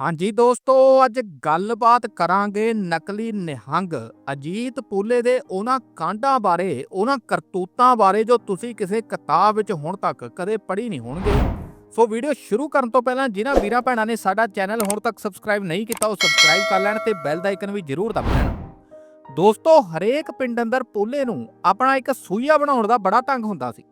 ਹਾਂਜੀ ਦੋਸਤੋ, ਅੱਜ ਗੱਲਬਾਤ ਕਰਾਂਗੇ ਨਕਲੀ ਨਿਹੰਗ ਅਜੀਤ ਪੂਲੇ ਦੇ ਉਹਨਾਂ ਕਾਂਡਾਂ ਬਾਰੇ, ਉਹਨਾਂ ਕਰਤੂਤਾਂ ਬਾਰੇ ਜੋ ਤੁਸੀਂ ਕਿਸੇ ਕਿਤਾਬ ਵਿੱਚ ਹੁਣ ਤੱਕ ਕਦੇ ਪੜ੍ਹੀ ਨਹੀਂ ਹੋਣਗੇ। ਸੋ ਵੀਡੀਓ ਸ਼ੁਰੂ ਕਰਨ ਤੋਂ ਪਹਿਲਾਂ ਜਿਨ੍ਹਾਂ ਵੀਰਾਂ ਭੈਣਾਂ ਨੇ ਸਾਡਾ ਚੈਨਲ ਹੁਣ ਤੱਕ ਸਬਸਕ੍ਰਾਈਬ ਨਹੀਂ ਕੀਤਾ, ਉਹ ਸਬਸਕ੍ਰਾਈਬ ਕਰ ਲੈਣ ਤੇ ਬੈਲ ਦਾ ਆਈਕਨ ਵੀ ਜ਼ਰੂਰ ਦਬ ਲੈਣ। ਦੋਸਤੋ, ਹਰੇਕ ਪਿੰਡ ਅੰਦਰ ਪੂਲੇ ਨੂੰ ਆਪਣਾ ਇੱਕ ਸੂਈਆ ਬਣਾਉਣ ਦਾ ਬੜਾ ਢੰਗ ਹੁੰਦਾ ਸੀ।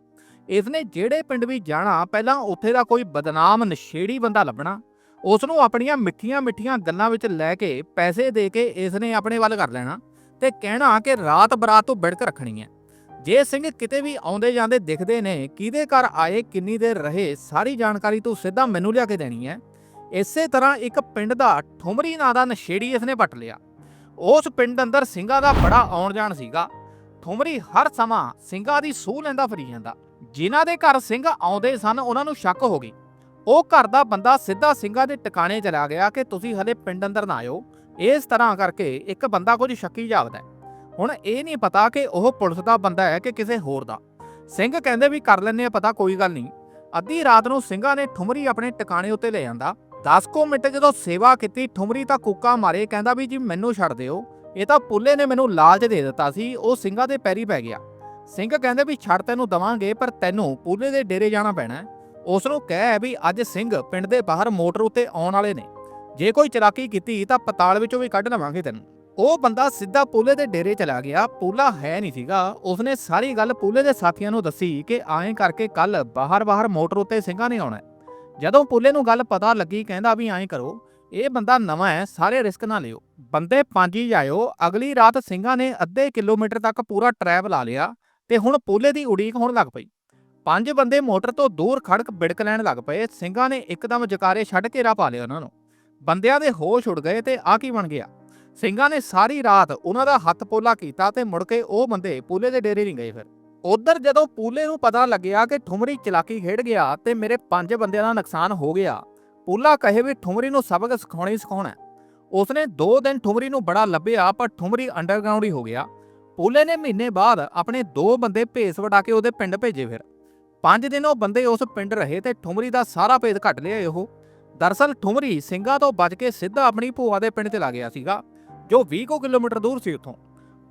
ਇਸਨੇ ਜਿਹੜੇ ਪਿੰਡ ਵੀ ਜਾਣਾ, ਪਹਿਲਾਂ ਉੱਥੇ ਦਾ ਕੋਈ ਬਦਨਾਮ, ਨਸ਼ੇੜੀ ਬੰਦਾ ਲੱਭਣਾ ਉਸ ਨੂੰ ਆਪਣੀਆਂ ਮਿੱਠੀਆਂ ਮਿੱਠੀਆਂ ਗੱਲਾਂ ਵਿੱਚ ਲੈ ਕੇ ਪੈਸੇ ਦੇ ਕੇ ਇਸ ਨੇ ਆਪਣੇ ਵੱਲ ਕਰ ਲੈਣਾ ਤੇ ਕਹਿਣਾ ਕਿ ਰਾਤ ਬਰਾਤ ਤੋਂ ਬਿੜਕ ਰੱਖਣੀ ਹੈ। ਜੇ ਸਿੰਘ ਕਿਤੇ ਵੀ ਆਉਂਦੇ ਜਾਂਦੇ ਦਿਖਦੇ ਨੇ, ਕਿਹਦੇ ਘਰ ਆਏ, ਕਿੰਨੀ ਦੇਰ ਰਹੇ, ਸਾਰੀ ਜਾਣਕਾਰੀ ਤੂੰ ਸਿੱਧਾ ਮੈਨੂੰ ਲਿਆ ਕੇ ਦੇਣੀ ਹੈ। ਇਸੇ ਤਰ੍ਹਾਂ ਇੱਕ ਪਿੰਡ ਦਾ ਠੁਮਰੀ ਨਾਂ ਦਾ ਨਸ਼ੇੜੀ ਇਸ ਨੇ ਪਟ ਲਿਆ। ਉਸ ਪਿੰਡ ਅੰਦਰ ਸਿੰਘਾਂ ਦਾ ਬੜਾ ਆਉਣ ਜਾਣ ਸੀਗਾ। ਠੁਮਰੀ ਹਰ ਸਮਾਂ ਸਿੰਘਾਂ ਦੀ ਸੂਹ ਲੈਂਦਾ ਫਰੀ ਜਾਂਦਾ। ਜਿਨ੍ਹਾਂ ਦੇ ਘਰ ਸਿੰਘ ਆਉਂਦੇ ਸਨ, ਉਹਨਾਂ ਨੂੰ ਸ਼ੱਕ ਹੋ ਗਈ। ਉਹ ਘਰ ਦਾ ਬੰਦਾ ਸਿੱਧਾ ਸਿੰਘਾਂ ਦੇ ਟਿਕਾਣੇ ਚਲਾ ਗਿਆ ਕਿ ਤੁਸੀਂ ਹਲੇ ਪਿੰਡ ਅੰਦਰ ਨਾ ਆਇਓ। ਇਸ ਤਰ੍ਹਾਂ ਕਰਕੇ ਇੱਕ ਬੰਦਾ ਕੁਝ ਸ਼ੱਕੀ ਜਾਪਦਾ ਹੁਣ ਇਹ ਨਹੀਂ ਪਤਾ ਕਿ ਉਹ ਪੁਲਿਸ ਦਾ ਬੰਦਾ ਹੈ ਕਿ ਕਿਸੇ ਹੋਰ ਦਾ। ਸਿੰਘ ਕਹਿੰਦੇ ਵੀ ਕਰ ਲੈਣੇ ਆ, ਪਤਾ ਕੋਈ ਗੱਲ ਨਹੀਂ। ਅੱਧੀ ਰਾਤ ਨੂੰ ਸਿੰਘਾਂ ਨੇ ਠੁਮਰੀ ਆਪਣੇ ਟਿਕਾਣੇ ਉੱਤੇ ਲੈ ਜਾਂਦਾ। 10 ਕੁ ਮਿੰਟ ਜਦੋਂ ਸੇਵਾ ਕੀਤੀ, ਠੁਮਰੀ ਤਾਂ ਕੁੱਕਾ ਮਾਰੇ, ਕਹਿੰਦਾ ਵੀ ਜੀ ਮੈਨੂੰ ਛੱਡ ਦਿਓ। ਇਹ ਤਾਂ ਪੁੱਲੇ ਨੇ ਮੈਨੂੰ ਲਾਲਚ ਦੇ ਦਿੱਤਾ ਸੀ, ਉਹ ਸਿੰਘਾਂ ਦੇ ਪੈਰੀ ਪੈ ਗਿਆ। ਸਿੰਘ ਕਹਿੰਦੇ ਵੀ ਛੱਡ ਤੈਨੂੰ ਦਵਾਂਗੇ, ਪਰ ਤੈਨੂੰ ਪੁੱਲੇ ਦੇ ਡੇਰੇ ਜਾਣਾ ਪੈਣਾ ਉਸ ਨੂੰ ਕਹਿ ਵੀ ਅੱਜ ਸਿੰਘ ਪਿੰਡ ਦੇ ਬਾਹਰ ਮੋਟਰ ਉੱਤੇ ਆਉਣ ਵਾਲੇ ਨੇ। ਜੇ ਕੋਈ ਚਲਾਕੀ ਕੀਤੀ ਤਾਂ ਪਤਾਲ ਵਿੱਚੋਂ ਵੀ ਕੱਢ ਲਵਾਂਗੇ ਤੈਨੂੰ। ਉਹ ਬੰਦਾ ਸਿੱਧਾ ਪੂਲੇ ਦੇ ਡੇਰੇ ਚਲਾ ਗਿਆ, ਪੂਲਾ ਹੈ ਨਹੀਂ ਸੀਗਾ। ਉਸਨੇ ਸਾਰੀ ਗੱਲ ਪੂਲੇ ਦੇ ਸਾਥੀਆਂ ਨੂੰ ਦੱਸੀ ਕਿ ਆਏ ਕਰਕੇ ਕੱਲ ਬਾਹਰ-ਬਾਹਰ ਮੋਟਰ ਉੱਤੇ ਸਿੰਘਾਂ ਨੇ ਆਉਣਾ ਜਦੋਂ ਪੂਲੇ ਨੂੰ ਗੱਲ ਪਤਾ ਲੱਗੀ, ਕਹਿੰਦਾ ਵੀ ਐਂ ਕਰੋ, ਇਹ ਬੰਦਾ ਨਵਾਂ ਹੈ, ਸਾਰੇ ਰਿਸਕ ਨਾ ਲਿਓ। ਬੰਦੇ ਪੰਜ ਹੀ ਜਾਇਓ, ਅਗਲੀ ਰਾਤ ਸਿੰਘਾਂ ਨੇ ਅੱਧੇ ਕਿਲੋਮੀਟਰ ਤੱਕ ਪੂਰਾ ਟਰੈਵ ਲਾ ਲਿਆ ਤੇ ਹੁਣ ਪੂਲੇ ਦੀ ਉਡੀਕ ਹੋਣ ਲੱਗ ਪਈ। ਪੰਜ ਬੰਦੇ ਮੋਟਰ ਤੋਂ ਦੂਰ ਖੜਕ ਬਿੜਕ ਲੈਣ ਲੱਗ ਪਏ। ਸਿੰਘਾਂ ਨੇ ਇੱਕਦਮ ਜਕਾਰੇ ਛੱਡ ਕੇ ਰਾਹ ਪਾ ਲਿਆ ਉਹਨਾਂ ਨੂੰ। ਬੰਦਿਆਂ ਦੇ ਹੋਸ਼ ਉੱਡ ਗਏ ਤੇ ਆ ਕੀ ਬਣ ਗਿਆ? ਸਿੰਘਾਂ ਨੇ ਸਾਰੀ ਰਾਤ ਉਹਨਾਂ ਦਾ ਹੱਥ ਪੋਲਾ ਕੀਤਾ ਤੇ ਮੁੜ ਕੇ ਉਹ ਬੰਦੇ ਪੂਲੇ ਦੇ ਡੇਰੇ ਨਹੀਂ ਗਏ ਫਿਰ। ਉਧਰ ਜਦੋਂ ਪੂਲੇ ਨੂੰ ਪਤਾ ਲੱਗਿਆ ਕਿ ਠੁਮਰੀ ਚਲਾਕੀ ਖੇਡ ਗਿਆ ਤੇ ਮੇਰੇ ਪੰਜ ਬੰਦਿਆਂ ਦਾ ਨੁਕਸਾਨ ਹੋ ਗਿਆ, ਪੂਲਾ ਕਹੇ ਵੀ ਠੁਮਰੀ ਨੂੰ ਸਬਕ ਸਿਖਾਉਣਾ ਹੀ ਸਿਖਾਉਣਾ ਉਸਨੇ 2 ਦਿਨ ਠੁਮਰੀ ਨੂੰ ਬੜਾ ਲੱਭਿਆ, ਪਰ ਠੁਮਰੀ ਅੰਡਰਗਰਾਉਂਡ ਹੀ ਹੋ ਗਿਆ। ਪੂਲੇ ਨੇ ਮਹੀਨੇ ਬਾਅਦ ਆਪਣੇ ਦੋ ਬੰਦੇ ਭੇਸ ਵਟਾ ਕੇ ਉਹਦੇ ਪਿੰਡ ਭੇਜੇ ਫਿਰ। ਪੰਜ ਦਿਨ ਉਹ ਬੰਦੇ ਉਸ ਪਿੰਡ ਰਹੇ ਤੇ ਠੁਮਰੀ ਦਾ ਸਾਰਾ ਭੇਦ ਘੱਟ ਲਿਆ ਉਹ ਦਰਸਲ ਠੁਮਰੀ ਸਿੰਘਾਂ ਤੋਂ ਬਚ ਕੇ ਸਿੱਧਾ ਆਪਣੀ ਭੂਆ ਦੇ ਪਿੰਡ ਚਲਾ ਗਿਆ ਸੀਗਾ, ਜੋ 20 ਕੁ ਕਿਲੋਮੀਟਰ ਦੂਰ ਸੀ ਉੱਥੋਂ।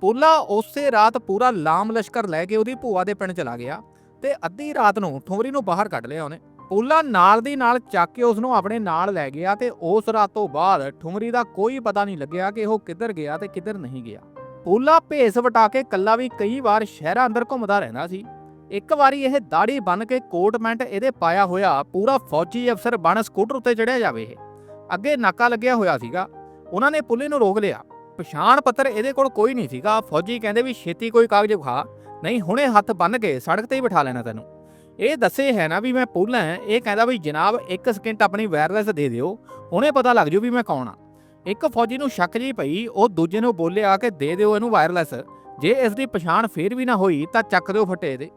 ਪੂਲਾ ਉਸੇ ਰਾਤ ਪੂਰਾ ਲਾਮ ਲਸ਼ਕਰ ਲੈ ਕੇ ਉਹਦੀ ਭੂਆ ਦੇ ਪਿੰਡ ਚਲਾ ਗਿਆ ਤੇ ਅੱਧੀ ਰਾਤ ਨੂੰ ਠੁਮਰੀ ਨੂੰ ਬਾਹਰ ਕੱਢ ਲਿਆ ਉਹਨੇ। ਪੂਲਾ ਨਾਲ ਦੀ ਨਾਲ ਚੱਕ ਕੇ ਉਸ ਨੂੰ ਆਪਣੇ ਨਾਲ ਲੈ ਗਿਆ ਤੇ ਉਸ ਰਾਤ ਤੋਂ ਬਾਅਦ ਠੁਮਰੀ ਦਾ ਕੋਈ ਪਤਾ ਨਹੀਂ ਲੱਗਿਆ ਕਿ ਉਹ ਕਿੱਧਰ ਗਿਆ ਤੇ ਕਿੱਧਰ ਨਹੀਂ ਗਿਆ। ਪੂਲਾ ਭੇਸ ਵਟਾ ਕੇ ਕੱਲਾ ਵੀ ਕਈ ਵਾਰ ਸ਼ਹਿਰਾਂ ਅੰਦਰ ਘੁੰਮਦਾ ਰਹਿੰਦਾ ਸੀ। ਇੱਕ ਵਾਰੀ ਇਹ ਦਾੜੀ ਬੰਨ ਕੇ ਕੋਟ ਪੈਂਟ ਇਹਦੇ ਪਾਇਆ ਹੋਇਆ ਪੂਰਾ ਫੌਜੀ ਅਫਸਰ ਬਣ ਸਕੂਟਰ ਉੱਤੇ ਚੜਿਆ ਜਾਵੇ ਇਹ। ਅੱਗੇ ਨਾਕਾ ਲੱਗਿਆ ਹੋਇਆ ਸੀਗਾ। ਉਹਨਾਂ ਨੇ ਪੁਲਿਸ ਨੂੰ ਰੋਕ ਲਿਆ। ਪਛਾਣ ਪੱਤਰ ਇਹਦੇ ਕੋਲ ਕੋਈ ਨਹੀਂ ਸੀਗਾ। ਫੌਜੀ ਕਹਿੰਦੇ ਵੀ ਛੇਤੀ ਕੋਈ ਕਾਗਜ਼ ਵਿਖਾ। ਨਹੀਂ, ਹੁਣੇ ਹੱਥ ਬੰਨ ਕੇ ਸੜਕ ਤੇ ਹੀ ਬਿਠਾ ਲੈਣਾ ਤੈਨੂੰ। ਇਹ ਦੱਸੇ ਹੈ ਨਾ ਵੀ ਮੈਂ ਪੁੱਲਾ ਹਾਂ। ਇਹ ਕਹਿੰਦਾ ਵੀ ਜਨਾਬ, ਇੱਕ ਸਕਿੰਟ ਆਪਣੀ ਵਾਇਰਲੈਸ ਦੇ ਦਿਓ। ਹੁਣੇ ਪਤਾ ਲੱਗ ਜੂ ਵੀ ਮੈਂ ਕੌਣ ਆ ਇੱਕ ਫੌਜੀ ਨੂੰ ਸ਼ੱਕ ਜੀ ਪਈ। ਉਹ ਦੂਜੇ ਨੂੰ ਬੋਲਿਆ ਕਿ ਦੇ ਦਿਓ ਇਹਨੂੰ ਵਾਇਰਲੈਸ ਜੇ ਇਸ ਦੀ ਪਛਾਣ ਫੇਰ ਵੀ ਨਾ ਹੋਈ ਤਾਂ ਚੱਕ ਦਿਓ ਫੱਟੇ ਇਹਦੇ।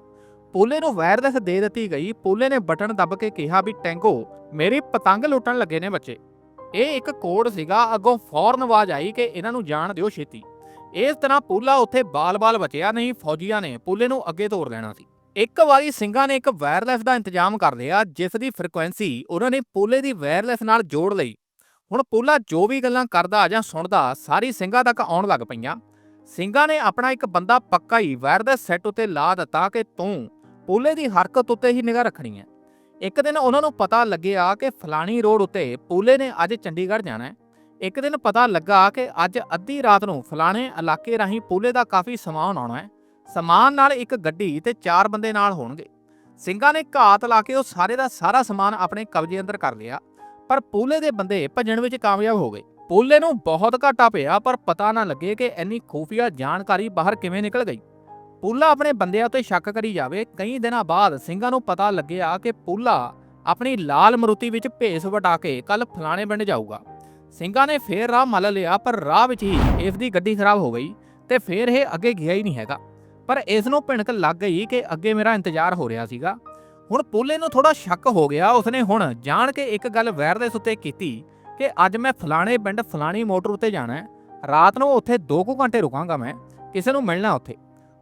ਪੋਲੇ ਨੂੰ ਵਾਇਰਲੈਸ ਦੇ ਦਿੱਤੀ ਗਈ, ਪੋਲੇ ਨੇ ਬਟਨ ਦੱਬ ਕੇ ਕਿਹਾ ਵੀ ਟੈਂਗੋ ਮੇਰੀ ਪਤੰਗ ਲੁੱਟਣ ਲੱਗੇ ਨੇ ਬੱਚੇ। ਇਹ ਇੱਕ ਕੋਡ ਸੀਗਾ, ਅੱਗੋਂ ਫੌਰਨ ਆਵਾਜ਼ ਆਈ ਕਿ ਇਹਨਾਂ ਨੂੰ ਜਾਣ ਦਿਓ ਛੇਤੀ। ਇਸ ਤਰ੍ਹਾਂ ਪੂਲਾ ਉੱਥੇ ਬਾਲ-ਬਾਲ ਬਚਿਆ ਨਹੀਂ, ਫੌਜੀਆਂ ਨੇ ਪੂਲੇ ਨੂੰ ਅੱਗੇ ਤੋਰ ਲੈਣਾ ਸੀ। ਇੱਕ ਵਾਰੀ ਸਿੰਘਾਂ ਨੇ ਇੱਕ ਵਾਇਰਲੈਸ ਦਾ ਇੰਤਜ਼ਾਮ ਕਰ ਲਿਆ, ਜਿਸ ਦੀ ਫ੍ਰੀਕੁਐਂਸੀ ਉਹਨਾਂ ਨੇ ਪੂਲੇ ਦੀ ਵਾਇਰਲੈਸ ਨਾਲ ਜੋੜ ਲਈ। ਹੁਣ ਪੂਲਾ ਜੋ ਵੀ ਗੱਲਾਂ ਕਰਦਾ ਜਾਂ ਸੁਣਦਾ, ਸਾਰੀ ਸਿੰਘਾਂ ਤੱਕ ਆਉਣ ਲੱਗ ਪਈਆਂ। ਸਿੰਘਾਂ ਨੇ ਆਪਣਾ ਇੱਕ ਬੰਦਾ ਪੱਕਾ ਹੀ ਵਾਇਰਲੈਸ ਸੈੱਟ ਉੱਤੇ ਲਾ ਦਿੱਤਾ ਕਿ ਤੂੰ ਪੂਲੇ ਦੀ ਹਰਕਤ ਉੱਤੇ ਹੀ ਨਿਗਾਹ ਰੱਖਣੀ ਹੈ। ਇੱਕ ਦਿਨ ਉਹਨਾਂ ਨੂੰ ਪਤਾ ਲੱਗਿਆ ਕਿ ਫਲਾਣੀ ਰੋਡ ਉੱਤੇ ਪੂਲੇ ਨੇ ਅੱਜ ਚੰਡੀਗੜ੍ਹ ਜਾਣਾ ਹੈ। ਇੱਕ ਦਿਨ ਪਤਾ ਲੱਗਾ ਕਿ ਅੱਜ ਅੱਧੀ ਰਾਤ ਨੂੰ ਫਲਾਣੇ ਇਲਾਕੇ ਰਾਹੀਂ ਪੂਲੇ ਦਾ ਕਾਫੀ ਸਮਾਨ ਆਉਣਾ ਹੈ। ਸਮਾਨ ਨਾਲ ਇੱਕ ਗੱਡੀ ਤੇ ਚਾਰ ਬੰਦੇ ਨਾਲ ਹੋਣਗੇ। ਸਿੰਘਾਂ ਨੇ ਘਾਤ ਲਾ ਕੇ ਉਹ ਸਾਰੇ ਦਾ ਸਾਰਾ ਸਮਾਨ ਆਪਣੇ ਕਬਜ਼ੇ ਅੰਦਰ ਕਰ ਲਿਆ, ਪਰ ਪੂਲੇ ਦੇ ਬੰਦੇ ਭੱਜਣ ਵਿੱਚ ਕਾਮਯਾਬ ਹੋ ਗਏ। ਪੂਲੇ ਨੂੰ ਬਹੁਤ ਘਾਟਾ ਪਿਆ, ਪਰ ਪਤਾ ਨਾ ਲੱਗੇ ਕਿ ਇੰਨੀ ਖੂਫੀਆ ਜਾਣਕਾਰੀ ਬਾਹਰ ਕਿਵੇਂ ਨਿਕਲ ਗਈ। ਪੂਲਾ ਆਪਣੇ ਬੰਦਿਆਂ ਉੱਤੇ ਸ਼ੱਕ ਕਰੀ ਜਾਵੇ, ਕਈ ਦਿਨਾਂ ਬਾਅਦ ਸਿੰਘਾਂ ਨੂੰ ਪਤਾ ਲੱਗਿਆ ਕਿ ਪੂਲਾ ਆਪਣੀ ਲਾਲ ਮਰੂਤੀ ਵਿੱਚ ਭੇਸ ਵਟਾ ਕੇ ਕੱਲ ਫਲਾਣੇ ਪਿੰਡ ਜਾਊਗਾ। ਸਿੰਘਾਂ ਨੇ ਫੇਰ ਰਾਹ ਮੱਲ ਲਿਆ, ਪਰ ਰਾਹ ਵਿੱਚ ਹੀ ਇਸ ਦੀ ਗੱਡੀ ਖਰਾਬ ਹੋ ਗਈ ਤੇ ਫੇਰ ਇਹ ਅੱਗੇ ਗਿਆ ਹੀ ਨਹੀਂ ਹੈਗਾ। ਪਰ ਇਸ ਨੂੰ ਭਿਣਕ ਲੱਗ ਗਈ ਕਿ ਅੱਗੇ ਮੇਰਾ ਇੰਤਜ਼ਾਰ ਹੋ ਰਿਹਾ ਸੀਗਾ। ਹੁਣ ਪੂਲੇ ਨੂੰ ਥੋੜਾ ਸ਼ੱਕ ਹੋ ਗਿਆ, ਉਸਨੇ ਹੁਣ ਜਾਣ ਕੇ ਇੱਕ ਗੱਲ ਵੈਰ ਦੇ ਸੁੱਤੇ ਕੀਤੀ ਕਿ ਅੱਜ ਮੈਂ ਫਲਾਣੇ ਪਿੰਡ ਫਲਾਣੀ ਮੋਟਰ ਉੱਤੇ ਜਾਣਾ ਹੈ। ਰਾਤ ਨੂੰ ਉੱਥੇ 2 ਕੁ ਘੰਟੇ ਰੁਕਾਂਗਾ ਮੈਂ, ਕਿਸੇ ਨੂੰ ਮਿਲਣਾ ਉੱਥੇ।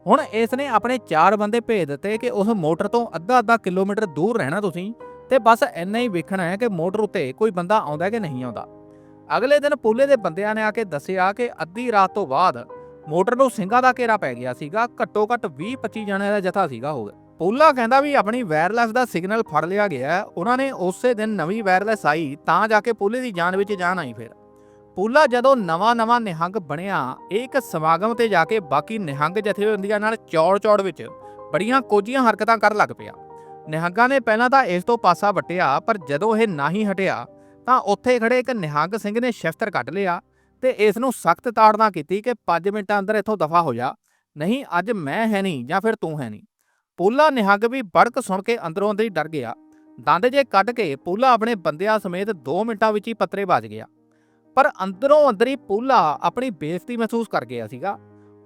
ਹੁਣ ਇਸ ਨੇ ਆਪਣੇ ਚਾਰ ਬੰਦੇ ਭੇਜ ਦਿੱਤੇ ਕਿ ਉਸ ਮੋਟਰ ਤੋਂ ਅੱਧਾ ਅੱਧਾ ਕਿਲੋਮੀਟਰ ਦੂਰ ਰਹਿਣਾ ਤੁਸੀਂ ਤੇ ਬਸ ਇੰਨਾ ਹੀ ਵੇਖਣਾ ਹੈ ਕਿ ਮੋਟਰ ਉੱਤੇ ਕੋਈ ਬੰਦਾ ਆਉਂਦਾ ਕਿ ਨਹੀਂ ਆਉਂਦਾ। ਅਗਲੇ ਦਿਨ ਪੂਲੇ ਦੇ ਬੰਦਿਆਂ ਨੇ ਆ ਕੇ ਦੱਸਿਆ ਕਿ ਅੱਧੀ ਰਾਤ ਤੋਂ ਬਾਅਦ ਮੋਟਰ ਨੂੰ ਸਿੰਘਾਂ ਦਾ ਘੇਰਾ ਪੈ ਗਿਆ ਸੀਗਾ, ਘੱਟੋ ਘੱਟ 20-25 ਜਣਿਆਂ ਦਾ ਜਥਾ ਸੀਗਾ ਹੋ ਗਿਆ ਪੂਲਾ ਕਹਿੰਦਾ ਵੀ ਆਪਣੀ ਵਾਇਰਲੈਸ ਦਾ ਸਿਗਨਲ ਫੜ ਲਿਆ ਗਿਆ, ਉਹਨਾਂ ਨੇ ਉਸੇ ਦਿਨ ਨਵੀਂ ਵਾਇਰਲੈਸ ਆਈ ਤਾਂ ਜਾ ਕੇ ਪੂਲੇ ਦੀ ਜਾਨ ਵਿੱਚ ਜਾਨ ਆਈ ਫਿਰ। ਪੂਲਾ ਜਦੋਂ ਨਵਾਂ-ਨਵਾਂ ਨਿਹੰਗ ਬਣਿਆ, ਇਹ ਇੱਕ ਸਮਾਗਮ ਤੇ ਜਾ ਕੇ ਬਾਕੀ ਨਿਹੰਗ ਜਥੇਬੰਦੀਆਂ ਨਾਲ ਚੌੜ-ਚੌੜ ਵਿੱਚ ਬੜੀਆਂ ਕੋਝੀਆਂ ਹਰਕਤਾਂ ਕਰਨ ਲੱਗ ਪਿਆ। ਨਿਹੰਗਾਂ ਨੇ ਪਹਿਲਾਂ ਤਾਂ ਇਸ ਤੋਂ ਪਾਸਾ ਵਟਿਆ, ਪਰ ਜਦੋਂ ਇਹ ਨਹੀਂ ਹਟਿਆ, ਤਾਂ ਉੱਥੇ ਖੜੇ ਇੱਕ ਨਿਹੰਗ ਸਿੰਘ ਨੇ ਸ਼ਸਤਰ ਕੱਢ ਲਿਆ ਤੇ ਇਸ ਨੂੰ ਸਖਤ ਤਾੜਨਾ ਕੀਤੀ ਕਿ 5 ਮਿੰਟਾਂ ਅੰਦਰ ਇੱਥੋਂ ਦਫਾ ਹੋ ਜਾ। ਨਹੀਂ, ਅੱਜ ਮੈਂ ਹੈ ਨਹੀਂ ਜਾਂ ਫਿਰ ਤੂੰ ਹੈ ਨਹੀਂ। ਪੂਲਾ ਨਿਹੰਗ ਵੀ ਬੜਕ ਸੁਣ ਕੇ ਅੰਦਰੋਂ ਅੰਦਰ ਹੀ ਡਰ ਗਿਆ। ਦੰਦ ਜੇ ਕੱਢ ਕੇ ਪੂਲਾ ਆਪਣੇ ਬੰਦਿਆਂ ਸਮੇਤ 2 ਮਿੰਟਾਂ ਵਿੱਚ ਹੀ ਪੱਤਰੇ ਵੱਜ ਗਿਆ। ਪਰ ਅੰਦਰੋਂ ਅੰਦਰ ਹੀ ਪੂਲਾ ਆਪਣੀ ਬੇਇੱਜ਼ਤੀ ਮਹਿਸੂਸ ਕਰ ਗਿਆ ਸੀਗਾ।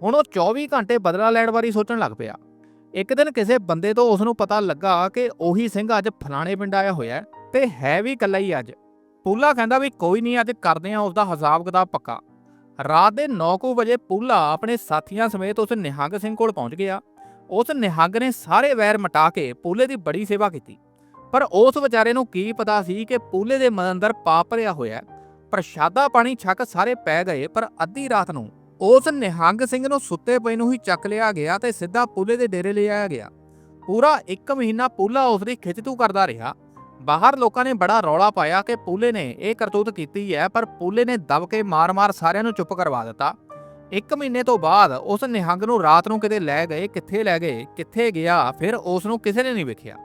ਹੁਣ ਉਹ 24 ਘੰਟੇ ਬਦਲਾ ਲੈਣ ਬਾਰੇ ਸੋਚਣ ਲੱਗ ਪਿਆ। ਇੱਕ ਦਿਨ ਕਿਸੇ ਬੰਦੇ ਤੋਂ ਉਸ ਨੂੰ ਪਤਾ ਲੱਗਾ ਕਿ ਉਹੀ ਸਿੰਘ ਅੱਜ ਫਲਾਣੇ ਪਿੰਡ ਆਇਆ ਹੋਇਆ ਹੈ ਤੇ ਹੈ ਵੀ ਇਕੱਲਾ ਹੀ ਅੱਜ। ਪੂਲਾ ਕਹਿੰਦਾ ਵੀ ਕੋਈ ਨਹੀਂ, ਅੱਜ ਕਰਦੇ ਆ ਉਸ ਦਾ ਹਿਸਾਬ ਕਿਤਾਬ ਪੱਕਾ। ਰਾਤ ਦੇ 9:00 ਵਜੇ ਪੂਲਾ ਆਪਣੇ ਸਾਥੀਆਂ ਸਮੇਤ ਉਸ ਨਿਹੰਗ ਸਿੰਘ ਕੋਲ ਪਹੁੰਚ ਗਿਆ। ਉਸ ਨਿਹੰਗ ਨੇ ਸਾਰੇ ਵੈਰ ਮਟਾ ਕੇ ਪੂਲੇ ਦੀ ਬੜੀ ਸੇਵਾ ਕੀਤੀ। ਪਰ ਉਸ ਵਿਚਾਰੇ ਨੂੰ ਕੀ ਪਤਾ ਸੀ ਕਿ ਪੂਲੇ ਦੇ ਮਨ ਅੰਦਰ ਪਾਪ ਭਰਿਆ ਹੋਇਆ ਪ੍ਰਸ਼ਾਦਾ ਪਾਣੀ ਛੱਕ ਸਾਰੇ ਪੈ ਗਏ, ਪਰ ਅੱਧੀ ਰਾਤ ਨੂੰ ਉਸ ਨਿਹੰਗ ਸਿੰਘ ਨੂੰ ਸੁੱਤੇ ਪਏ ਨੂੰ ਹੀ ਚੱਕ ਲਿਆ ਗਿਆ ਤੇ ਸਿੱਧਾ ਪੂਲੇ ਦੇ ਡੇਰੇ ਲੈ ਗਿਆ। ਪੂਰਾ 1 ਮਹੀਨਾ ਪੂਲਾ ਉਸ ਦੀ ਖਿੱਚਤੂ ਕਰਦਾ ਰਿਹਾ। ਬਾਹਰ ਲੋਕਾਂ ਨੇ ਬੜਾ ਰੌਲਾ ਪਾਇਆ ਕਿ ਪੂਲੇ ਨੇ ਇਹ ਕਰਤੂਤ ਕੀਤੀ ਹੈ, ਪਰ ਪੂਲੇ ਨੇ ਦਬ ਕੇ ਮਾਰ-ਮਾਰ ਸਾਰਿਆਂ ਨੂੰ ਚੁੱਪ ਕਰਵਾ ਦਿੱਤਾ। ਇੱਕ ਮਹੀਨੇ ਤੋਂ ਬਾਅਦ ਉਸ ਨਿਹੰਗ ਨੂੰ ਰਾਤ ਨੂੰ ਕਿਤੇ ਲੈ ਗਏ, ਕਿੱਥੇ ਲੈ ਗਏ, ਕਿੱਥੇ ਗਿਆ, ਫਿਰ ਉਸ ਨੂੰ ਕਿਸੇ ਨੇ ਨਹੀਂ ਵੇਖਿਆ।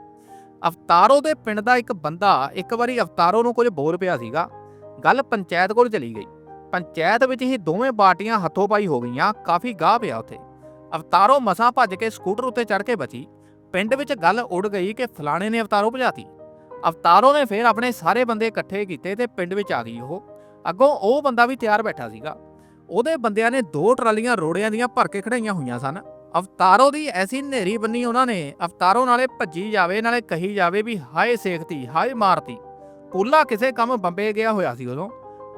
ਅਵਤਾਰੋ ਦੇ ਪਿੰਡ ਦਾ ਇੱਕ ਬੰਦਾ ਇੱਕ ਵਾਰੀ ਅਵਤਾਰੋ ਨੂੰ ਕੁਝ ਬੋਲ ਪਿਆ ਸੀਗਾ। ਗੱਲ ਪੰਚਾਇਤ ਕੋਲ ਚਲੀ ਗਈ। ਪੰਚਾਇਤ ਵਿੱਚ ਹੀ ਦੋਵੇਂ ਪਾਰਟੀਆਂ ਹੱਥੋਂ ਪਾਈ ਹੋ ਗਈਆਂ, ਕਾਫੀ ਗਾਹ ਪਿਆ ਉੱਥੇ। ਅਵਤਾਰੋ ਮਸਾਂ ਭੱਜ ਕੇ ਸਕੂਟਰ ਉੱਤੇ ਚੜ ਕੇ ਬਚੀ। ਪਿੰਡ ਵਿੱਚ ਗੱਲ ਉੱਡ ਗਈ ਕਿ ਫਲਾਣੇ ਨੇ ਅਵਤਾਰੋ ਭਜਾਤੀ। ਅਵਤਾਰੋ ਨੇ ਫਿਰ ਆਪਣੇ ਸਾਰੇ ਬੰਦੇ ਇਕੱਠੇ ਕੀਤੇ ਤੇ ਪਿੰਡ ਵਿੱਚ ਆ ਗਈ ਉਹ। ਅੱਗੋਂ ਉਹ ਬੰਦਾ ਵੀ ਤਿਆਰ ਬੈਠਾ ਸੀਗਾ। ਉਹਦੇ ਬੰਦਿਆਂ ਨੇ ਦੋ ਟਰਾਲੀਆਂ ਰੋੜਿਆਂ ਦੀਆਂ ਭਰ ਕੇ ਖੜਾਈਆਂ ਹੋਈਆਂ ਸਨ। ਅਵਤਾਰੋ ਦੀ ਐਸੀ ਨੇਰੀ ਬੰਨੀ ਉਹਨਾਂ ਨੇ, ਅਵਤਾਰੋ ਨਾਲੇ ਭੱਜੀ ਜਾਵੇ, ਨਾਲੇ ਕਹੀ ਜਾਵੇ ਵੀ ਹਾਏ ਸੇਖਤੀ, ਹਾਏ ਮਾਰਤੀ। ਪੁੱਲਾ ਕਿਸੇ ਕੰਮ ਬੰਬੇ ਗਿਆ ਹੋਇਆ ਸੀ ਉਦੋਂ।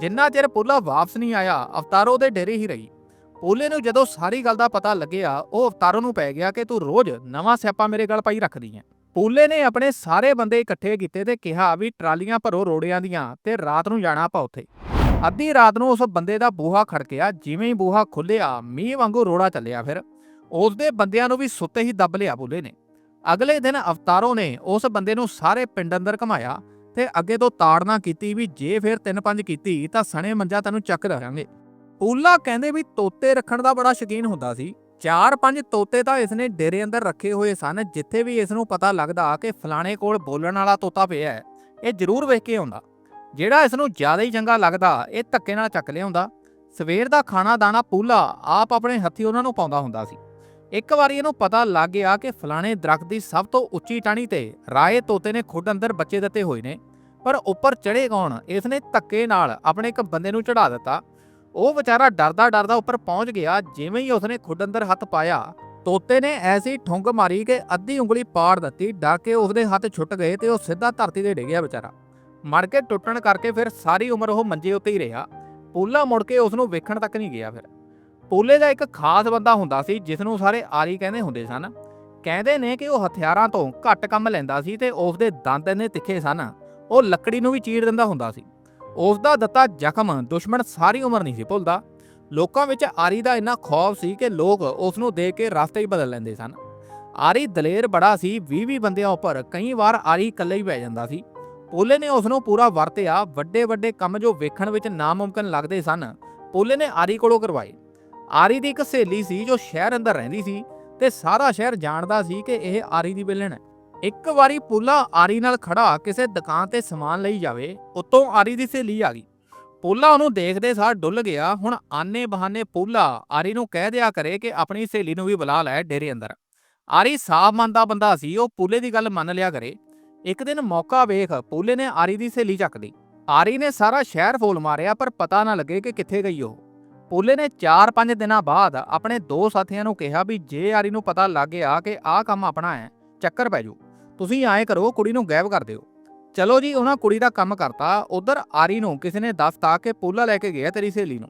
ਜਿੰਨਾ ਚਿਰ ਪੁੱਲਾ ਵਾਪਸ ਨਹੀਂ ਆਇਆ, ਅਵਤਾਰੋ ਦੇ ਡੇਰੇ ਹੀ ਰਹੀ। ਪੋਲੇ ਨੂੰ ਜਦੋਂ ਸਾਰੀ ਗੱਲ ਦਾ ਪਤਾ ਲੱਗਿਆ, ਉਹ ਅਵਤਾਰੋ ਨੂੰ ਪੈ ਗਿਆ ਕਿ ਤੂੰ ਰੋਜ਼ ਨਵਾਂ ਸਿਆਪਾ ਮੇਰੇ ਗੱਲ ਪਾਈ ਰੱਖਦੀ ਹੈ ਪੋਲੇ ਨੇ ਆਪਣੇ ਸਾਰੇ ਬੰਦੇ ਇਕੱਠੇ ਕੀਤੇ ਤੇ ਕਿਹਾ ਵੀ ਟਰਾਲੀਆਂ ਭਰੋ ਰੋੜਿਆਂ ਦੀਆਂ ਤੇ ਰਾਤ ਨੂੰ ਜਾਣਾ ਆਪਾਂ ਉੱਥੇ। ਅੱਧੀ ਰਾਤ ਨੂੰ ਉਸ ਬੰਦੇ ਦਾ ਬੂਹਾ ਖੜਕਿਆ, ਜਿਵੇਂ ਹੀ ਬੂਹਾ ਖੁੱਲਿਆ ਮੀਂਹ ਵਾਂਗੂ ਰੋੜਾ ਚੱਲਿਆ ਫਿਰ। ਉਸ ਦੇ ਬੰਦਿਆਂ ਨੂੰ ਵੀ ਸੁੱਤੇ ਹੀ ਦੱਬ ਲਿਆ ਬੋਲੇ ਨੇ। ਅਗਲੇ ਦਿਨ ਅਵਤਾਰੋ ਨੇ ਉਸ ਬੰਦੇ ਨੂੰ ਸਾਰੇ ਪਿੰਡ ਅੰਦਰ ਘਮਾਇਆ ਤੇ ਅੱਗੇ ਤੋਂ ਤਾੜਨਾ ਕੀਤੀ ਵੀ ਜੇ ਫਿਰ ਤਿੰਨ ਪੰਜ ਕੀਤੀ ਤਾਂ ਸਣੇ ਮੰਜਾ ਤੈਨੂੰ ਚੱਕ ਦਾਂਗੇ। ਪੂਲਾ ਕਹਿੰਦੇ ਵੀ ਤੋਤੇ ਰੱਖਣ ਦਾ ਬੜਾ ਸ਼ੌਕੀਨ ਹੁੰਦਾ ਸੀ। ਚਾਰ ਪੰਜ ਤੋਤੇ ਤਾਂ ਇਸਨੇ ਡੇਰੇ ਅੰਦਰ ਰੱਖੇ ਹੋਏ ਸਨ, ਜਿੱਥੇ ਵੀ ਇਸ ਨੂੰ ਪਤਾ ਲੱਗਦਾ ਕਿ ਫਲਾਣੇ ਕੋਲ ਬੋਲਣ ਵਾਲਾ ਤੋਤਾ ਪਿਆ ਹੈ, ਇਹ ਜ਼ਰੂਰ ਵੇਖ ਕੇ ਆਉਂਦਾ। ਜਿਹੜਾ ਇਸ ਨੂੰ ਜ਼ਿਆਦਾ ਹੀ ਚੰਗਾ ਲੱਗਦਾ, ਇਹ ਧੱਕੇ ਨਾਲ ਚੱਕ ਲਿਆਉਂਦਾ। ਸਵੇਰ ਦਾ ਖਾਣਾ ਦਾਣਾ ਪੂਲਾ ਆਪ ਆਪਣੇ ਹੱਥੀ ਉਹਨਾਂ ਨੂੰ ਪਾਉਂਦਾ ਹੁੰਦਾ ਸੀ। ਇੱਕ ਵਾਰੀ ਇਹਨੂੰ ਪਤਾ ਲੱਗ ਗਿਆ ਕਿ ਫਲਾਣੇ ਦਰਖਤ ਦੀ ਸਭ ਤੋਂ ਉੱਚੀ ਟਾਹਣੀ ਤੇ ਰਾਏ ਤੋਤੇ ਨੇ ਖੁੱਡ ਅੰਦਰ ਬੱਚੇ ਦਿੱਤੇ ਹੋਏ ਨੇ। ਪਰ ਉੱਪਰ ਚੜੇ ਕੌਣ? ਇਸ ਨੇ ਧੱਕੇ ਨਾਲ ਆਪਣੇ ਇੱਕ ਬੰਦੇ ਨੂੰ ਚੜਾ ਦਿੱਤਾ। ਉਹ ਵਿਚਾਰਾ ਡਰਦਾ ਡਰਦਾ ਉੱਪਰ ਪਹੁੰਚ ਗਿਆ, ਜਿਵੇਂ ਹੀ ਉਸਨੇ ਖੁੱਡ ਅੰਦਰ ਹੱਥ ਪਾਇਆ, ਤੋਤੇ ਨੇ ਐਸੀ ਠੁੰਗ ਮਾਰੀ ਕਿ ਅੱਧੀ ਉਂਗਲੀ ਪਾੜ ਦਿੱਤੀ, ਡਰ ਕੇ ਉਸਦੇ ਹੱਥ ਛੁੱਟ ਗਏ ਤੇ ਉਹ ਸਿੱਧਾ ਧਰਤੀ ਤੇ ਡਿੱਗ ਗਿਆ ਵਿਚਾਰਾ। ਮੜ ਕੇ ਟੁੱਟਣ ਕਰਕੇ ਫਿਰ ਸਾਰੀ ਉਮਰ ਉਹ ਮੰਜੇ ਉੱਤੇ ਹੀ ਰਿਹਾ। ਪੂਲਾ ਮੁੜ ਕੇ ਉਸ ਨੂੰ ਵੇਖਣ ਤੱਕ ਨਹੀਂ ਗਿਆ ਫਿਰ। ਪੂਲੇ ਦਾ ਇੱਕ ਖਾਸ ਬੰਦਾ ਹੁੰਦਾ ਸੀ ਜਿਸ ਨੂੰ ਸਾਰੇ ਆਰੀ ਕਹਿੰਦੇ ਹੁੰਦੇ ਸਨ। ਕਹਿੰਦੇ ਨੇ ਕਿ ਉਹ ਹਥਿਆਰਾਂ ਤੋਂ ਘੱਟ ਕੰਮ ਲੈਂਦਾ ਸੀ ਤੇ ਉਸ ਦੇ ਦੰਦ ਇੰਨੇ ਤਿੱਖੇ ਸਨ। ਉਹ ਲੱਕੜੀ ਨੂੰ ਵੀ ਚੀਰ ਦਿੰਦਾ ਹੁੰਦਾ ਸੀ। ਉਸ ਦਾ ਦਿੱਤਾ ਜ਼ਖਮ ਦੁਸ਼ਮਣ ਸਾਰੀ ਉਮਰ ਨਹੀਂ ਸੀ ਭੁੱਲਦਾ। ਲੋਕਾਂ ਵਿੱਚ ਆਰੀ ਦਾ ਇੰਨਾ ਖੌਫ ਸੀ ਕਿ ਲੋਕ ਉਸ ਨੂੰ ਦੇਖ ਕੇ ਰਸਤੇ ਹੀ ਬਦਲ ਲੈਂਦੇ ਸਨ। ਆਰੀ ਦਲੇਰ ਬੜਾ ਸੀ 20-20 ਬੰਦਿਆਂ ਉੱਪਰ ਕਈ ਵਾਰ ਆਰੀ ਇਕੱਲੇ ਹੀ ਪੈ ਜਾਂਦਾ ਸੀ। ਪੋਲੇ ਨੇ ਉਸ ਨੂੰ ਪੂਰਾ ਵਰਤਿਆ ਵੱਡੇ ਵੱਡੇ ਕੰਮ ਜੋ ਵੇਖਣ ਵਿੱਚ ਨਾਮੁਮਕਿਨ ਲੱਗਦੇ ਸਨ, ਪੋਲੇ ਨੇ ਆਰੀ ਕੋਲੋਂ ਕਰਵਾਏ। ਆਰੀ ਦੀ ਇੱਕ ਸਹੇਲੀ ਸੀ ਜੋ ਸ਼ਹਿਰ ਅੰਦਰ ਰਹਿੰਦੀ ਸੀ ਤੇ ਸਾਰਾ ਸ਼ਹਿਰ ਜਾਣਦਾ ਸੀ ਕਿ ਇਹ ਆਰੀ ਦੀ ਵਿਲਣ ਹੈ ਇੱਕ ਵਾਰੀ ਪੋਲਾ ਆਰੀ ਨਾਲ ਖੜਾ ਕਿਸੇ ਦੁਕਾਨ ਤੇ ਸਮਾਨ ਲਈ ਜਾਵੇ, ਉਤੋਂ ਆਰੀ ਦੀ ਸਹੇਲੀ ਆ ਗਈ। ਪੋਲਾ ਉਹਨੂੰ ਦੇਖਦੇ ਸਾਰ ਡੁੱਲ ਗਿਆ, ਹੁਣ ਆਨੇ ਬਹਾਨੇ ਪੋਲਾ ਆਰੀ ਨੂੰ ਕਹਿ ਦਿਆ ਕਰੇ ਕਿ ਆਪਣੀ ਸਹੇਲੀ ਨੂੰ ਵੀ ਬੁਲਾ ਲੈ ਡੇਰੇ ਅੰਦਰ। ਆਰੀ ਸਾਫ਼ ਮੰਨਦਾ ਬੰਦਾ ਸੀ, ਉਹ ਪੋਲੇ ਦੀ ਗੱਲ ਮੰਨ ਲਿਆ ਕਰੇ। ਇੱਕ ਦਿਨ ਮੌਕਾ ਵੇਖ ਪੋਲੇ ਨੇ ਆਰੀ ਦੀ ਸਹੇਲੀ ਚੱਕ ਲਈ। ਆਰੀ ਨੇ ਸਾਰਾ ਸ਼ਹਿਰ ਫੋਲ ਮਾਰਿਆ, ਪਰ ਪਤਾ ਨਾ ਲੱਗੇ ਕਿ ਕਿੱਥੇ ਗਈ ਉਹ। ਪੋਲੇ ਨੇ 4-5 ਦਿਨਾਂ ਬਾਅਦ ਆਪਣੇ ਦੋ ਸਾਥੀਆਂ ਨੂੰ ਕਿਹਾ ਵੀ ਜੇ ਆਰੀ ਨੂੰ ਪਤਾ ਲੱਗ ਗਿਆ ਕਿ ਆਹ ਕੰਮ ਆਪਣਾ ਹੈ, ਚੱਕਰ ਪੈ ਜਾਊ ਤੁਸੀਂ ਐਂ ਕਰੋ, ਕੁੜੀ ਨੂੰ ਗਾਇਬ ਕਰ ਦਿਓ। ਚਲੋ ਜੀ, ਉਹਨਾਂ ਕੁੜੀ ਦਾ ਕੰਮ ਕਰਤਾ। ਉਧਰ ਆਰੀ ਨੂੰ ਕਿਸੇ ਨੇ ਦੱਸਤਾ ਕਿ ਪੋਲਾ ਲੈ ਕੇ ਗਿਆ ਤੇਰੀ ਸਹੇਲੀ ਨੂੰ।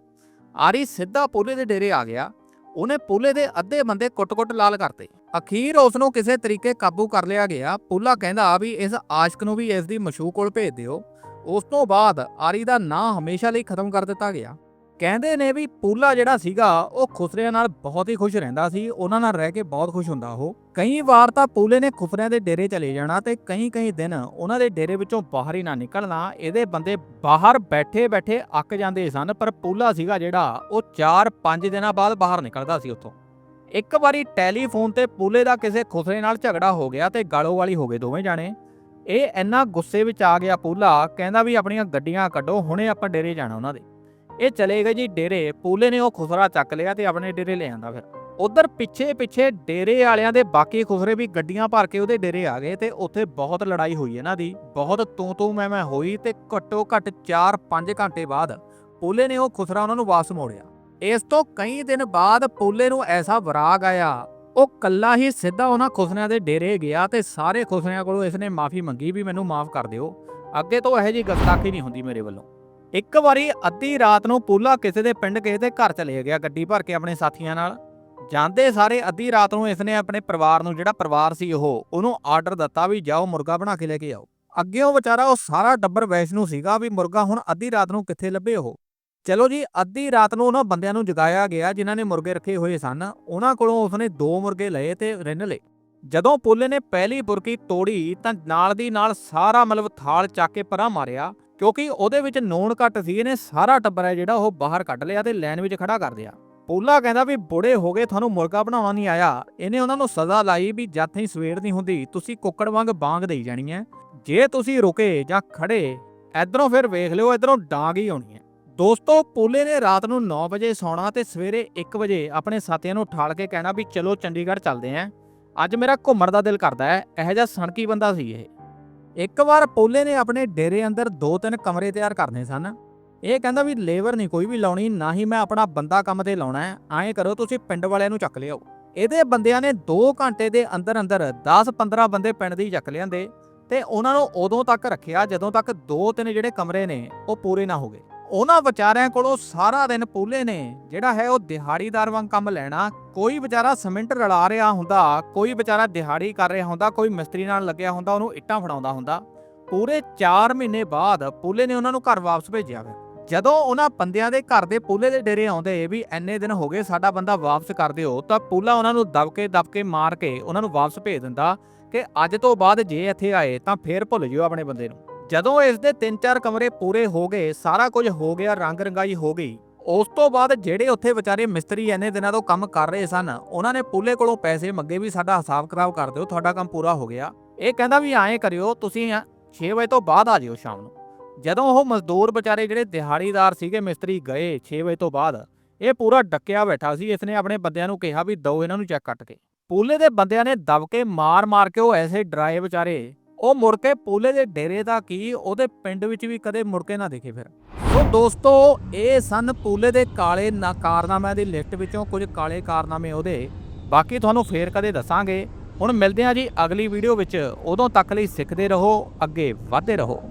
ਆਰੀ ਸਿੱਧਾ ਪੋਲੇ ਦੇ ਡੇਰੇ ਆ ਗਿਆ। ਉਹਨੇ ਪੋਲੇ ਦੇ ਅੱਧੇ ਬੰਦੇ ਕੁੱਟ-ਕੁੱਟ ਲਾਲ ਕਰਤੇ। ਅਖੀਰ ਉਸ ਨੂੰ ਕਿਸੇ ਤਰੀਕੇ ਕਾਬੂ ਕਰ ਲਿਆ ਗਿਆ। ਪੋਲਾ ਕਹਿੰਦਾ ਵੀ ਇਸ ਆਸ਼ਕ ਨੂੰ ਵੀ ਇਸ ਦੀ ਮਸ਼ੂਕ ਕੋਲ ਭੇਜ ਦਿਓ। ਉਸ ਤੋਂ ਬਾਅਦ ਆਰੀ ਦਾ ਨਾਂ ਹਮੇਸ਼ਾ ਲਈ ਖਤਮ ਕਰ ਦਿੱਤਾ ਗਿਆ। ਕਹਿੰਦੇ ਨੇ ਵੀ ਪੂਲਾ ਜਿਹੜਾ ਸੀਗਾ, ਉਹ ਖੁਸਰਿਆਂ ਨਾਲ ਬਹੁਤ ਹੀ ਖੁਸ਼ ਰਹਿੰਦਾ ਸੀ, ਉਹਨਾਂ ਨਾਲ ਰਹਿ ਕੇ ਬਹੁਤ ਖੁਸ਼ ਹੁੰਦਾ ਉਹ। ਕਈ ਵਾਰ ਤਾਂ ਪੂਲੇ ਨੇ ਖੁਸਰਿਆਂ ਦੇ ਡੇਰੇ ਚਲੇ ਜਾਣਾ ਤੇ ਕਈ ਕਈ ਦਿਨ ਉਹਨਾਂ ਦੇ ਡੇਰੇ ਵਿੱਚੋਂ ਬਾਹਰ ਹੀ ਨਾ ਨਿਕਲਣਾ, ਇਹਦੇ ਬੰਦੇ ਬਾਹਰ ਬੈਠੇ ਬੈਠੇ ਅੱਕ ਜਾਂਦੇ ਸਨ, ਪਰ ਪੂਲਾ ਸੀਗਾ ਜਿਹੜਾ, ਉਹ 4-5 ਦਿਨਾਂ ਬਾਅਦ ਬਾਹਰ ਨਿਕਲਦਾ ਸੀ ਉੱਥੋਂ। ਇੱਕ ਵਾਰੀ ਟੈਲੀਫੋਨ ਤੇ ਪੂਲੇ ਦਾ ਕਿਸੇ ਖੁਸਰੇ ਨਾਲ ਝਗੜਾ ਹੋ ਗਿਆ ਤੇ ਗਾਲੋ ਵਾਲੀ ਹੋ ਗਏ ਦੋਵੇਂ ਜਾਣੇ। ਇਹ ਇੰਨਾ ਗੁੱਸੇ ਵਿੱਚ ਆ ਗਿਆ ਪੂਲਾ, ਕਹਿੰਦਾ ਵੀ ਆਪਣੀਆਂ ਗੱਡੀਆਂ ਕੱਢੋ, ਹੁਣੇ ਆਪਾਂ ਡੇਰੇ ਜਾਣਾ ਉਹਨਾਂ ਦੇ। ਇਹ ਚਲੇ ਗਏ ਜੀ ਡੇਰੇ। ਪੂਲੇ ਨੇ ਉਹ ਖੁਸਰਾ ਚੱਕ ਲਿਆ ਤੇ ਆਪਣੇ ਡੇਰੇ ਲੈ ਆਂਦਾ ਫਿਰ। ਉਧਰ ਪਿੱਛੇ ਪਿੱਛੇ ਡੇਰੇ ਵਾਲਿਆਂ ਦੇ ਬਾਕੀ ਖੁਸਰੇ ਵੀ ਗੱਡੀਆਂ ਭਰ ਕੇ ਉਹਦੇ ਡੇਰੇ ਆ ਗਏ ਤੇ ਉੱਥੇ ਬਹੁਤ ਲੜਾਈ ਹੋਈ ਇਹਨਾਂ ਦੀ। ਬਹੁਤ ਤੂੰ ਤੂੰ ਮੈਂ ਮੈਂ ਹੋਈ ਤੇ ਘੱਟੋ ਘੱਟ 4-5 ਘੰਟੇ ਬਾਅਦ ਪੂਲੇ ਨੇ ਉਹ ਖੁਸਰਾ ਉਹਨਾਂ ਨੂੰ ਵਾਪਸ ਮੋੜਿਆ। ਇਸ ਤੋਂ ਕਈ ਦਿਨ ਬਾਅਦ ਪੂਲੇ ਨੂੰ ਐਸਾ ਵਰਾਗ ਆਇਆ, ਉਹ ਕੱਲਾ ਹੀ ਸਿੱਧਾ ਉਹਨਾਂ ਖੁਸਰਿਆਂ ਦੇ ਡੇਰੇ ਗਿਆ ਤੇ ਸਾਰੇ ਖੁਸਰਿਆਂ ਕੋਲੋਂ ਇਸਨੇ ਮਾਫੀ ਮੰਗੀ ਵੀ ਮੈਨੂੰ ਮਾਫ ਕਰ ਦਿਓ। ਅੱਗੇ ਤੋਂ ਇਹੋ ਜੀ ਗਸਤਾਖੀ ਨਹੀਂ ਹੁੰਦੀ ਮੇਰੇ ਵੱਲੋਂ। ਇੱਕ ਵਾਰੀ ਅੱਧੀ ਰਾਤ ਨੂੰ ਪੂਲਾ ਕਿਸੇ ਦੇ ਪਿੰਡ, ਕਿਸੇ ਦੇ ਘਰ ਚਲੇ ਗਿਆ ਗੱਡੀ ਭਰ ਕੇ ਆਪਣੇ ਸਾਥੀਆਂ ਨਾਲ। ਜਾਂਦੇ ਸਾਰੇ ਅੱਧੀ ਰਾਤ ਨੂੰ ਇਸਨੇ ਆਪਣੇ ਪਰਿਵਾਰ ਨੂੰ, ਜਿਹੜਾ ਪਰਿਵਾਰ ਸੀ ਉਹ, ਉਹਨੂੰ ਆਰਡਰ ਦਿੱਤਾ ਵੀ ਜਾਓ, ਮੁਰਗਾ ਬਣਾ ਕੇ ਲੈ ਕੇ ਆਓ। ਅੱਗੇ ਉਹ ਵਿਚਾਰਾ ਉਹ ਸਾਰਾ ਡੱਬਰ ਵੈਸ਼ਨੂ ਸੀਗਾ ਵੀ ਮੁਰਗਾ ਹੁਣ ਅੱਧੀ ਰਾਤ ਨੂੰ ਕਿੱਥੇ ਲੱਭੇ ਉਹ। ਚਲੋ ਜੀ, ਅੱਧੀ ਰਾਤ ਨੂੰ ਉਹਨਾਂ ਬੰਦਿਆਂ ਨੂੰ ਜਗਾਇਆ ਗਿਆ ਜਿਨ੍ਹਾਂ ਨੇ ਮੁਰਗੇ ਰੱਖੇ ਹੋਏ ਸਨ। ਉਹਨਾਂ ਕੋਲੋਂ ਉਸਨੇ ਦੋ ਮੁਰਗੇ ਲਏ ਤੇ ਰਿੰਨ ਲਏ। ਜਦੋਂ ਪੁੱਲੇ ਨੇ ਪਹਿਲੀ ਬੁਰਕੀ ਤੋੜੀ ਤਾਂ ਨਾਲ ਦੀ ਨਾਲ ਸਾਰਾ ਮਤਲਬ ਥਾਲ ਚੱਕ ਕੇ ਪਰਾਂ ਮਾਰਿਆ। ਕਿਉਂਕਿ ਉਹਦੇ ਵਿੱਚ ਨੂਣ ਘੱਟ ਸੀ, ਇਹਨੇ ਸਾਰਾ ਟੱਬਰ ਹੈ ਜਿਹੜਾ ਉਹ ਬਾਹਰ ਕੱਢ ਲਿਆ ਤੇ ਲਾਈਨ ਵਿੱਚ ਖੜਾ ਕਰ ਦਿਆ। ਪੋਲਾ ਕਹਿੰਦਾ ਵੀ, ਬੁੜੇ ਹੋ ਗਏ, ਤੁਹਾਨੂੰ ਮੁਰਗਾ ਬਣਾਉਣਾ ਨਹੀਂ ਆਇਆ। ਇਹਨੇ ਉਹਨਾਂ ਨੂੰ ਸਜ਼ਾ ਲਾਈ ਵੀ ਜਦ ਤਾਈਂ ਸਵੇਰ ਨਹੀਂ ਹੁੰਦੀ, ਤੁਸੀਂ ਕੁੱਕੜ ਵਾਂਗ ਬਾਂਗ ਦੇਈ ਜਾਣੀ ਹੈ। ਜੇ ਤੁਸੀਂ ਰੁਕੇ ਜਾਂ ਖੜੇ, ਇਧਰੋਂ ਫਿਰ ਵੇਖ ਲਿਓ, ਇਧਰੋਂ ਡਾਂਗ ਹੀ ਆਉਣੀ ਹੈ। ਦੋਸਤੋ, ਪੋਲੇ ਨੇ ਰਾਤ ਨੂੰ 9 ਵਜੇ ਸੌਣਾ ਤੇ ਸਵੇਰੇ 1 ਵਜੇ ਆਪਣੇ ਸਾਥੀਆਂ ਨੂੰ ਠਾਲ ਕੇ ਕਹਿਣਾ ਵੀ, ਚਲੋ ਚੰਡੀਗੜ੍ਹ ਚੱਲਦੇ ਆਂ ਅੱਜ ਮੇਰਾ ਘੁੰਮਣ ਦਾ ਦਿਲ ਕਰਦਾ ਹੈ। ਇਹੋ ਜਿਹਾ ਸਣਕੀ ਬੰਦਾ ਸੀ ਇਹ। ਇੱਕ ਵਾਰ ਪੋਲੇ ਨੇ ਆਪਣੇ ਡੇਰੇ ਅੰਦਰ ਦੋ ਤਿੰਨ ਕਮਰੇ ਤਿਆਰ ਕਰਨੇ ਸਨ। ਇਹ ਕਹਿੰਦਾ ਵੀ ਲੇਬਰ ਨਹੀਂ, ਕੋਈ ਵੀ ਲਾਉਣੀ, ਨਾ ਹੀ ਮੈਂ ਆਪਣਾ ਬੰਦਾ ਕੰਮ ਤੇ ਲਾਉਣਾ ਹੈ। ਐਂ ਕਰੋ, ਤੁਸੀਂ ਪਿੰਡ ਵਾਲਿਆਂ ਨੂੰ ਚੱਕ ਲਿਆਓ। ਇਹਦੇ ਬੰਦਿਆਂ ਨੇ 2 ਘੰਟੇ ਦੇ ਅੰਦਰ ਅੰਦਰ 10-15 ਬੰਦੇ ਪਿੰਡ ਦੀ ਚੱਕ ਲਿਆਂਦੇ ਤੇ ਉਹਨਾਂ ਨੂੰ ਉਦੋਂ ਤੱਕ ਰੱਖਿਆ, ਜਦੋਂ ਤੱਕ ਦੋ ਤਿੰਨ ਜਿਹੜੇ ਕਮਰੇ ਨੇ, ਉਹ ਪੂਰੇ ਨਾ ਹੋ ਗਏ। ਉਹਨਾਂ ਵਿਚਾਰਿਆਂ ਕੋਲੋਂ ਸਾਰਾ ਦਿਨ ਪੂਲੇ ਨੇ, ਜਿਹੜਾ ਹੈ ਉਹ ਦਿਹਾੜੀਦਾਰ ਵਾਂਗ ਕੰਮ ਲੈਣਾ। ਕੋਈ ਵਿਚਾਰਾ ਸਿਮੈਂਟ ਰਲਾ ਰਿਹਾ ਹੁੰਦਾ, ਕੋਈ ਵਿਚਾਰਾ ਦਿਹਾੜੀ ਕਰ ਰਿਹਾ ਹੁੰਦਾ, ਕੋਈ ਮਿਸਤਰੀ ਨਾਲ ਲੱਗਿਆ ਹੁੰਦਾ, ਉਹਨੂੰ ਇੱਟਾਂ ਫੜਾਉਂਦਾ ਹੁੰਦਾ। ਪੂਰੇ 4 ਮਹੀਨੇ ਬਾਅਦ ਪੂਲੇ ਨੇ ਉਹਨਾਂ ਨੂੰ ਘਰ ਵਾਪਸ ਭੇਜਿਆ ਫਿਰ ਜਦੋਂ ਉਹਨਾਂ ਬੰਦਿਆਂ ਦੇ ਘਰ ਦੇ ਪੂਲੇ ਦੇ ਡੇਰੇ ਆਉਂਦੇ ਵੀ ਐਨੇ ਦਿਨ ਹੋ ਗਏ ਸਾਡਾ ਬੰਦਾ ਵਾਪਸ ਕਰ ਦਿਓ, ਤਾਂ ਪੂਲਾ ਉਹਨਾਂ ਨੂੰ ਦਬਕੇ ਦਬਕੇ ਮਾਰ ਕੇ ਉਹਨਾਂ ਨੂੰ ਵਾਪਸ ਭੇਜ ਦਿੰਦਾ ਕਿ ਅੱਜ ਤੋਂ ਬਾਅਦ ਜੇ ਇੱਥੇ ਆਏ ਤਾਂ ਫੇਰ ਭੁੱਲ ਜਿਓ ਆਪਣੇ ਬੰਦੇ ਨੂੰ। ਜਦੋਂ ਇਸ ਦੇ 3-4 ਕਮਰੇ ਪੂਰੇ ਹੋ ਗਏ, ਸਾਰਾ ਕੁਝ ਹੋ ਗਿਆ ਰੰਗ ਰੰਗਾਈ ਹੋ ਗਈ, ਉਸ ਤੋਂ ਬਾਅਦ ਜਿਹੜੇ ਉੱਥੇ ਵਿਚਾਰੇ ਮਿਸਤਰੀ ਐਨੇ ਦਿਨਾਂ ਤੋਂ ਕੰਮ ਕਰ ਰਹੇ ਸਨ, ਉਹਨਾਂ ਨੇ ਪੂਲੇ ਕੋਲੋਂ ਪੈਸੇ ਮੰਗੇ ਵੀ ਸਾਡਾ ਹਿਸਾਬ ਕਿਤਾਬ ਕਰ ਦਿਓ, ਤੁਹਾਡਾ ਕੰਮ ਪੂਰਾ ਹੋ ਗਿਆ। ਇਹ ਕਹਿੰਦਾ ਵੀ ਐਂ ਕਰਿਓ, ਤੁਸੀਂ 6 ਵਜੇ ਤੋਂ ਬਾਅਦ ਆ ਜਿਓ ਸ਼ਾਮ ਨੂੰ। ਜਦੋਂ ਉਹ ਮਜ਼ਦੂਰ ਵਿਚਾਰੇ ਜਿਹੜੇ ਦਿਹਾੜੀਦਾਰ ਸੀਗੇ, ਮਿਸਤਰੀ ਗਏ 6 ਵਜੇ ਤੋਂ ਬਾਅਦ, ਇਹ ਪੂਰਾ ਡੱਕਿਆ ਬੈਠਾ ਸੀ, ਇਸਨੇ ਆਪਣੇ ਬੰਦਿਆਂ ਨੂੰ ਕਿਹਾ ਵੀ ਦਓ ਇਹਨਾਂ ਨੂੰ ਚੈੱਕ ਕੱਟ ਕੇ। ਪੂਲੇ ਦੇ ਬੰਦਿਆਂ ਨੇ ਦਬ ਕੇ ਮਾਰ-ਮਾਰ ਕੇ ਉਹ ਐਸੇ ਡਰਾਏ ਵਿਚਾਰੇ ਉਹ ਮੁੜ ਕੇ ਪੂਲੇ ਦੇ ਡੇਰੇ ਦਾ ਕੀ, ਉਹਦੇ ਪਿੰਡ ਵਿੱਚ ਵੀ ਕਦੇ ਮੁੜ ਕੇ ਨਾ ਦਿਖੇ ਫਿਰ। ਸੋ ਦੋਸਤੋ, ਇਹ ਸਨ ਪੂਲੇ ਦੇ ਕਾਲੇ ਨਾ, ਕਾਰਨਾਮਿਆਂ ਦੀ ਲਿਸਟ ਵਿੱਚੋਂ ਕੁਝ ਕਾਲੇ ਕਾਰਨਾਮੇ ਉਹਦੇ। ਬਾਕੀ ਤੁਹਾਨੂੰ ਫੇਰ ਕਦੇ ਦੱਸਾਂਗੇ। ਹੁਣ ਮਿਲਦੇ ਹਾਂ ਜੀ ਅਗਲੀ ਵੀਡੀਓ ਵਿੱਚ। ਉਦੋਂ ਤੱਕ ਲਈ ਸਿੱਖਦੇ ਰਹੋ, ਅੱਗੇ ਵਧਦੇ ਰਹੋ।